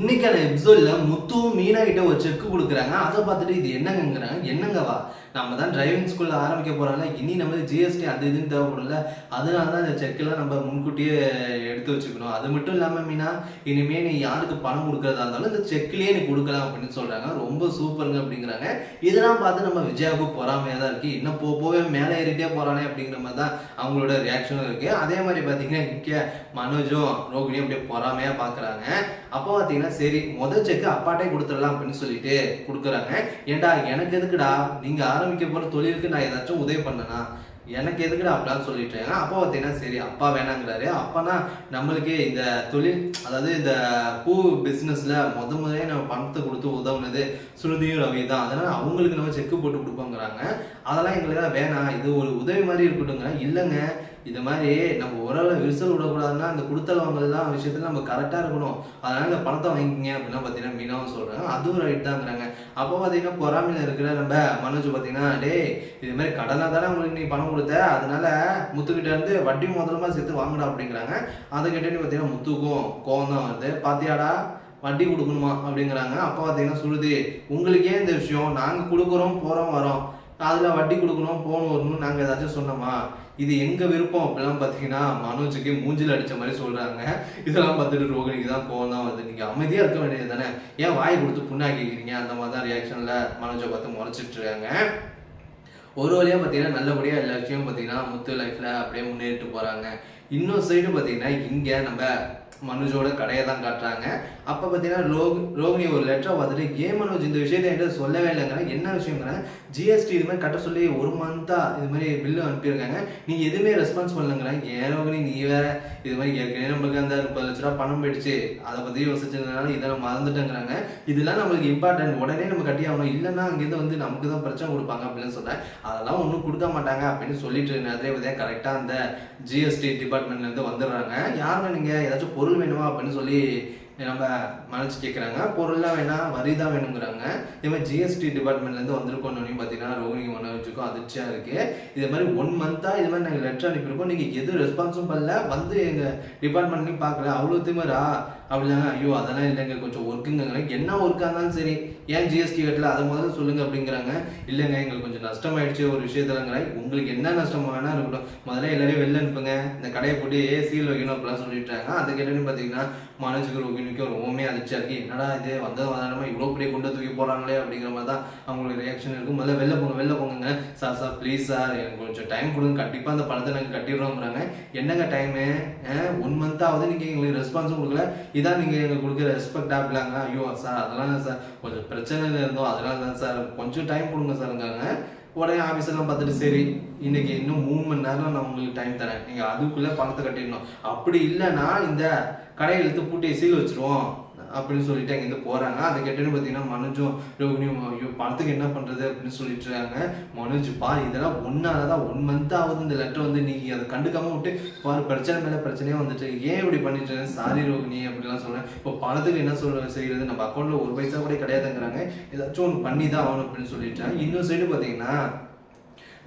இன்னைக்கான எபிசோட்ல முத்துவும் மீனா கிட்ட ஒரு செக் கொடுக்குறாங்க. அதை பார்த்துட்டு இது என்னங்கிறாங்க என்னங்கவா? நம்ம தான் டிரைவிங் ஸ்கூல்ல ஆரம்பிக்க போறாங்க இனி நம்ம ஜிஎஸ்டி அது இதுன்னு தேவைப்படும்ல. அதனால தான் இந்த செக்கெல்லாம் நம்ம முன்கூட்டியே எடுத்து வச்சுக்கணும். அது மட்டும் இல்லாம மீனா இனிமே நீ யாருக்கு பணம் கொடுக்கறதா இருந்தாலும் இந்த செக்லயே நீ கொடுக்கலாம் அப்படின்னு சொல்றாங்க. ரொம்ப சூப்பருங்க அப்படிங்கிறாங்க. இதெல்லாம் பார்த்து நம்ம விஜயாவுக்கு பொறாமையா தான் இருக்கு. இன்னும் போக போவே மேலே ஏறிட்டே போறானே அப்படிங்கிற மாதிரி தான் அவங்களோட ரியாக்ஷனும் இருக்கு. அதே மாதிரி பாத்தீங்கன்னா இங்கே மனோஜும் ரோகிணியும் அப்படியே பொறாமையா பாக்குறாங்க அப்போ பாத்தீங்கன்னா சரி முதல் செக் அப்பாட்டே கொடுத்துடலாம் அப்படின்னு சொல்லிட்டு கொடுக்குறாங்க. ஏன்டா எனக்கு எதுக்குடா? நீங்க ஆரம்பிக்க போற தொழிலுக்கு நான் ஏதாச்சும் உதவி பண்ணனா? எனக்கு எதுக்குடா அப்படிலாம் சொல்லிட்டாங்க அப்பா பார்த்தீங்கன்னா சரி அப்பா வேணாங்கிறாரு. அப்பனா நம்மளுக்கு இந்த தொழில் அதாவது இந்த பூ பிஸ்னஸ்ல முத முதலே நம்ம பணத்தை கொடுத்து உதவுனது சுருதியும் ரவி தான். அதனால அவங்களுக்கு நம்ம செக்கு போட்டு கொடுப்போங்கிறாங்க. அதெல்லாம் எங்களுக்கு வேணாம். இது ஒரு உதவி மாதிரி இருக்கட்டுங்க இல்லைங்க. இது மாதிரி நம்ம உறவுல விரிசல் விடக்கூடாதுன்னா அந்த கொடுத்தல் வாங்கலாம் விஷயத்துல நம்ம கரெக்டாக இருக்கணும். அதனால இந்த பணத்தை வாங்கிக்கிங்க அப்படின்னா பார்த்தீங்கன்னா மீனாவும் சொல்றாங்க. அதுவும் ரைட் தாங்கிறாங்க அப்போ பார்த்தீங்கன்னா பொறாமையில் இருக்கிற நம்ம மனோஜ் பார்த்தீங்கன்னா டேய் இது மாதிரி கடனாக தானே உங்களுக்கு நீ பணம் கொடுத்த? அதனால முத்துக்கிட்ட இருந்து வட்டி முதலமா சேர்த்து வாங்கடா அப்படிங்கிறாங்க. அதை கேட்டு பார்த்தீங்கன்னா முத்துக்கும் கோவம் தான் வருது. பாத்தியாடா வட்டி கொடுக்கணுமா அப்படிங்கிறாங்க. அப்போ பார்த்தீங்கன்னா சுருதி உங்களுக்கே இந்த விஷயம் நாங்கள் கொடுக்குறோம் போகிறோம் வரோம். அதில் வட்டி கொடுக்கணும் போகணும் வரணும்னு நாங்கள் ஏதாச்சும் சொன்னோமா? இது எங்க விருப்பம் அப்படிலாம் பார்த்தீங்கன்னா மனோஜுக்கு மூஞ்சில் அடித்த மாதிரி சொல்கிறாங்க இதெல்லாம் பார்த்துட்டு ரோகிணிக்கு தான் கோவம் தான் வருது. நீங்கள் அமைதியாக இருக்க வேண்டியது தானே? ஏன் வாய் கொடுத்து புண்ணாக்கிக்கிறீங்க? அந்த மாதிரி தான் ரியாக்ஷனில் மனோஜை பார்த்து முறைச்சிட்டு இருக்காங்க. ஒரு வழியாக பார்த்தீங்கன்னா நல்லபடியாக எல்லா விஷயமும் பார்த்தீங்கன்னா முத்து லைஃப்பில் அப்படியே முன்னேறிட்டு போகிறாங்க இன்னொரு சைடு பார்த்தீங்கன்னா இங்கே நம்ம மனுஜோட கடையை தான் காட்டுறாங்க. அப்போ பார்த்தீங்கன்னா ரோக் ரோகிணி ஒரு லெட்டரை பார்த்துட்டு ஏன் மனோஜ் இந்த விஷயத்தை என்கிட்ட சொல்லவே இல்லைங்கிறேன். என்ன விஷயங்கிறேன் ஜிஎஸ்டி இது மாதிரி கட்ட சொல்லி ஒரு மந்த்தாக இது மாதிரி பில்லு அனுப்பியிருக்காங்க. நீங்கள் எதுவுமே ரெஸ்பான்ஸ் பண்ணலங்கிறேன். ஏன் ரோகிணி நீ வேற? இது மாதிரி ஏற்கனவே நம்மளுக்கு அந்த முப்பது லட்ச ரூபா பணம் போயிடுச்சு. அதை பற்றி யோசிச்சதுனால இதெல்லாம் மறந்துட்டேங்கிறாங்க. இதெல்லாம் நம்மளுக்கு இம்பார்ட்டன்ட் உடனே நம்ம கட்டி ஆகணும். இல்லைன்னா அங்கேருந்து வந்து நமக்கு தான் பிரச்சனை கொடுப்பாங்க அப்படின்னு சொல்றேன். அதெல்லாம் ஒன்றும் கொடுக்க மாட்டாங்க அப்படின்னு சொல்லிட்டு நேரத்தில் பார்த்தீங்கன்னா கரெக்டாக அந்த ஜிஎஸ்டி டிபார்ட்மெண்ட்லேருந்து வந்துடுறாங்க. யாருமே நீங்கள் ஏதாச்சும் பொருள் வேணுமா அப்படின்னு சொல்லி நம்ம மனசு கேட்குறாங்க பொருள்லாம் வேணாம் வரி தான் வேணுங்கிறாங்க. இதே மாதிரி ஜிஎஸ்டி டிபார்ட்மெண்ட்லேருந்து வந்திருக்கோன்னு பார்த்தீங்கன்னா ரோஹிணி மனோஜுக்கும் அதிர்ச்சியாக இருக்கு. இது மாதிரி ஒன் மந்த்தாக இது மாதிரி நாங்கள் லெட்டர் அனுப்பியிருக்கோம். நீங்கள் எதுவும் ரெஸ்பான்ஸும் பண்ணல வந்து எங்கள் டிபார்ட்மெண்ட்லையும் பார்க்கல. அவ்வளோ திமரா? அப்படிலாங்க ஐயோ அதெல்லாம் இல்லைங்க. கொஞ்சம் ஒர்க்குங்கிறாங்க என்ன ஒர்க்காக இருந்தாலும் சரி ஏன் ஜிஎஸ்டி கட்டல? அதை முதல்ல சொல்லுங்க அப்படிங்கிறாங்க. இல்லைங்க எங்களுக்கு கொஞ்சம் நஷ்டமாயிடுச்சு ஒரு விஷயத்துலங்கிறாங்க. உங்களுக்கு என்ன நஷ்டம் வேணா இருக்கட்டும். முதல்ல எல்லாரையும் வெளில அனுப்புங்க. இந்த கடையை போட்டு ஏ சீல் வைக்கணும் அப்படிலாம் சொல்லிட்டாங்க அதை கேட்டோன்னு பார்த்தீங்கன்னா மனோஜுக்கு இன்னைக்கு ரொம்பவுமே அதிர்ச்சியா இருக்கு என்னடா இது? வந்தது வந்தாலுமே இவ்வளோ பெரிய குண்டை தூக்கி போறாங்களே அப்படிங்கிற மாதிரி தான் அவங்களுக்கு ரியாக்ஷன் இருக்கும். முதல்ல வெளில போங்க வெளில போங்க சார் சார் ப்ளீஸ் சார் எனக்கு கொஞ்சம் டைம் கொடுங்க. கண்டிப்பாக அந்த பணத்தை நாங்கள் கட்டிடுறோங்கிறாங்க என்னங்க டைமு ஒன் மந்த் ஆகுது. நீங்கள் எங்களுக்கு ரெஸ்பான்ஸும் கொடுக்கல. இதான் நீங்கள் எங்களுக்கு கொடுக்குற ரெஸ்பெக்ட் ஆகலாங்க ஐயோ சார் அதெல்லாம் சார். கொஞ்சம் பிரச்சனையில் இருந்தோம். அதனால தான் சார். கொஞ்சம் டைம் கொடுங்க சார்ங்காங்க உடனே ஆஃபீஸெல்லாம் பார்த்துட்டு சரி இன்னைக்கு இன்னும் மூணு மணி நேரம் நான் உங்களுக்கு டைம் தரேன். நீங்கள் அதுக்குள்ளே பணத்தை கட்டிடணும். அப்படி இல்லைன்னா இந்த கடையை எடுத்து பூட்டி சீல் வச்சுருவோம். அப்படின்னு சொல்லிட்டு அங்கேருந்து போறாங்க. அதை கேட்டேன்னு பார்த்தீங்கன்னா மனுஜும் ரோகிணியும் ஐயோ பணத்துக்கு என்ன பண்றது? அப்படின்னு சொல்லிட்டு இருக்காங்க மனோஜ் பா இதெல்லாம் ஒன்னால தான் ஒன் மந்த் ஆகுது. இந்த லெட்டர் வந்து நீங்கள் அதை கண்டுக்காம விட்டு பாரு பிரச்சனை மேல பிரச்சனையாக வந்துட்டு ஏன் இப்படி பண்ணிட்டு சாரி ரோகிணி அப்படிலாம் சொல்றேன். இப்போ பணத்துக்கு என்ன சொல்ற செய்யறது? நம்ம அக்கௌண்ட்ல ஒரு பைசா கூட கிடையாதுங்கிறாங்க. ஏதாச்சும் ஒன்று பண்ணி தான் ஆகணும் அப்படின்னு சொல்லிட்டு இன்னொரு சைடு பார்த்தீங்கன்னா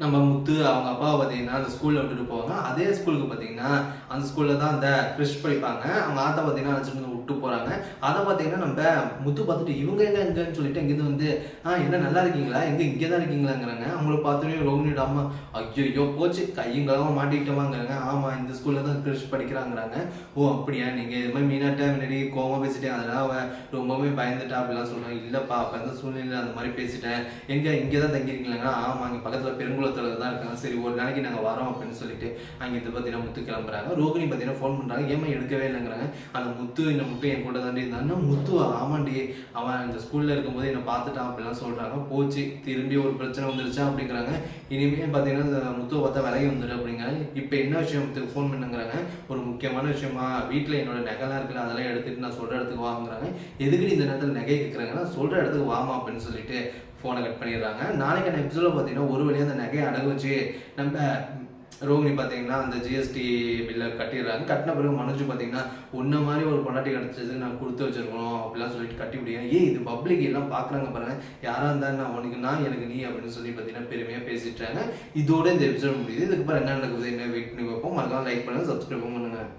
நம்ம முத்து அவங்க அப்பாவை பார்த்தீங்கன்னா அந்த ஸ்கூலில் விட்டுட்டு போவாங்க. அதே ஸ்கூலுக்கு பார்த்தீங்கன்னா அந்த ஸ்கூலில் தான் அந்த கிறிஷ் படிப்பாங்க. அவங்க ஆத்தா பார்த்தீங்கன்னா அழைச்சிட்டு வந்து விட்டு போகிறாங்க அதை பார்த்தீங்கன்னா நம்ம முத்து பார்த்துட்டு இவங்க எங்கே எங்கன்னு சொல்லிட்டு இங்கேருந்து வந்து ஆ என்ன நல்லா இருக்கீங்களா? எங்கே இங்கே தான் இருக்கீங்களாங்கிறாங்க. அவங்கள பார்த்துட்டு ரோகிணியோட அம்மா ஐயோ போச்சு. கையங்களாக மாட்டிக்கிட்டோமாங்கிறாங்க. ஆமாம் இந்த ஸ்கூலில் தான் கிறிஷ் படிக்கிறாங்கிறாங்க. ஓ அப்படியா? நீங்கள் இது மாதிரி மீனாட்ட முன்னாடி கோவமாக பேசிட்டேன். அதெல்லாம் அவன் ரொம்பவே பயந்துட்டா அப்படிலாம் சொல்கிறாங்க இல்லைப்பா அப்போ அந்த சூழ்நிலையில் அந்த மாதிரி பேசிட்டேன். எங்கே இங்கே தான் தங்கியிருக்கீங்களா ஆமாம் இங்கே பக்கத்தில் குளத்தில் தான் இருக்காங்க. சரி ஒரு நாளைக்கு நாங்கள் வரோம் அப்படின்னு சொல்லிட்டு அங்கே இது பார்த்தீங்கன்னா முத்து கிளம்புறாங்க. ரோகிணி பார்த்தீங்கன்னா ஃபோன் பண்ணுறாங்க ஏமா எடுக்கவே இல்லைங்கிறாங்க. அந்த முத்து இந்த முட்டு என் கூட தாண்டி இருந்தாங்கன்னா முத்து ஆமாண்டி. அவன் இந்த ஸ்கூலில் இருக்கும்போது என்னை பார்த்துட்டான் அப்படிலாம் சொல்கிறாங்க போச்சு. திரும்பி ஒரு பிரச்சனை வந்துருச்சா அப்படிங்கிறாங்க. இனிமேல் பார்த்தீங்கன்னா இந்த முத்துவை பார்த்தா விலகி வந்துடு அப்படிங்கிறாங்க. இப்போ என்ன விஷயம் முத்துக்கு ஃபோன் பண்ணுங்கிறாங்க. ஒரு முக்கியமான விஷயமா? வீட்டில் என்னோட நகைலாம் இருக்குல்ல அதெல்லாம் எடுத்துகிட்டு நான் சொல்கிற இடத்துக்கு வாங்குறாங்க. எதுக்கு இந்த நேரத்தில் நகை கேட்குறாங்கன்னா சொல்கிற இடத்துக்கு வாமா அப்படின்னு சொல்லிட்டு ஃபோனை கட் பண்ணிடுறாங்க. நாளைக்கான எபிசோட பார்த்தீங்கன்னா ஒரு வழியாக அந்த நகையை அடகு வச்சு நம்ம ரோஹிணி பார்த்தீங்கன்னா அந்த ஜிஎஸ்டி பில்லை கட்டிடுறாங்க. கட்டின பிறகு மனுஜு பார்த்தீங்கன்னா உன்ன மாதிரி ஒரு பொண்டாட்டி கிடச்சது நான் கொடுத்து வச்சிருக்கணும் அப்படிலாம் சொல்லிட்டு கட்டி முடியும் ஏன் இது பப்ளிக் எல்லாம் பார்க்குறாங்க பாருங்க. யாராக இருந்தாலும் நான் உனக்கு நான் எனக்கு நீ அப்படின்னு சொல்லி பார்த்தீங்கன்னா பெருமையாக பேசிட்டாங்க இதோட இந்த எபிசோட் முடியுது. இதுக்கப்புறம் என்ன நடக்குது என்ன வெயிட் பண்ணி பார்ப்போம். மறக்காம லைக் பண்ணுங்கள் சப்ஸ்கிரைப் பண்ணுங்கள்